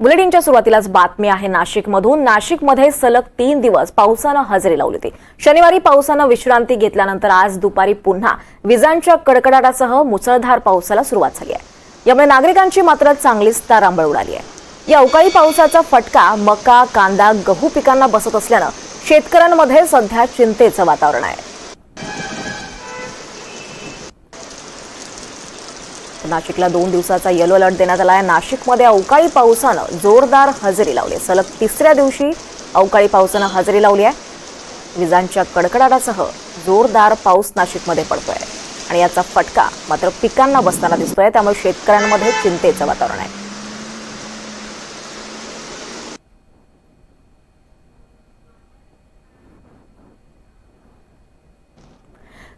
बुलेटिनच्या सुरुवातीलाच बातमी आहे नाशिकमधून. नाशिकमध्ये सलग तीन दिवस पावसानं हजेरी लावली होती. शनिवारी पावसानं विश्रांती घेतल्यानंतर आज दुपारी पुन्हा विजांच्या कडकडाटासह मुसळधार पावसाला सुरुवात झाली आहे. यामुळे नागरिकांची मात्र चांगलीच तारांबळ उडाली आहे. या अवकाळी पावसाचा फटका मका कांदा गहू पिकांना बसत असल्यानं शेतकऱ्यांमध्ये सध्या चिंतेचं वातावरण आहे. नाशिकला दोन दिवसाचा येलो अलर्ट देण्यात आला आहे नाशिकमध्ये अवकाळी पावसानं जोरदार हजेरी लावली. आहे सलग तिसऱ्या दिवशी अवकाळी पावसानं हजेरी लावली आहे. विजांच्या कडकडाटासह जोरदार पाऊस नाशिकमध्ये पडतोय. आणि याचा फटका मात्र पिकांना बसताना दिसतोय. त्यामुळे शेतकऱ्यांमध्ये चिंतेचं वातावरण आहे.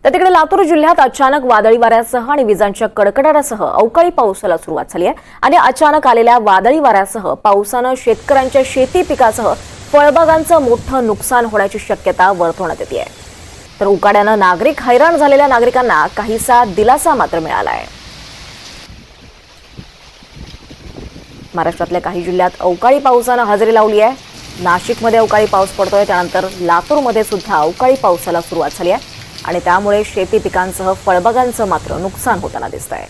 तर तिकडे लातूर जिल्ह्यात अचानक वादळी वाऱ्यासह आणि विजांच्या कडकडाटासह अवकाळी पावसाला सुरुवात झाली आहे. आणि अचानक आलेल्या वादळी वाऱ्यासह पावसानं शेतकऱ्यांच्या शेती पिकासह फळबागांचं मोठं नुकसान होण्याची शक्यता वर्तवण्यात येते. तर उकाड्यानं नागरिक हैराण झालेल्या नागरिकांना काहीसा दिलासा मात्र मिळाला आहे. महाराष्ट्रातल्या काही जिल्ह्यात अवकाळी पावसानं हजेरी लावली आहे. नाशिकमध्ये अवकाळी पाऊस पडतोय. त्यानंतर लातूरमध्ये सुद्धा अवकाळी पावसाला सुरुवात झाली आहे. आणि त्यामुळे शेती पिकांसह फळबागांचं मात्र नुकसान होताना दिसत आहे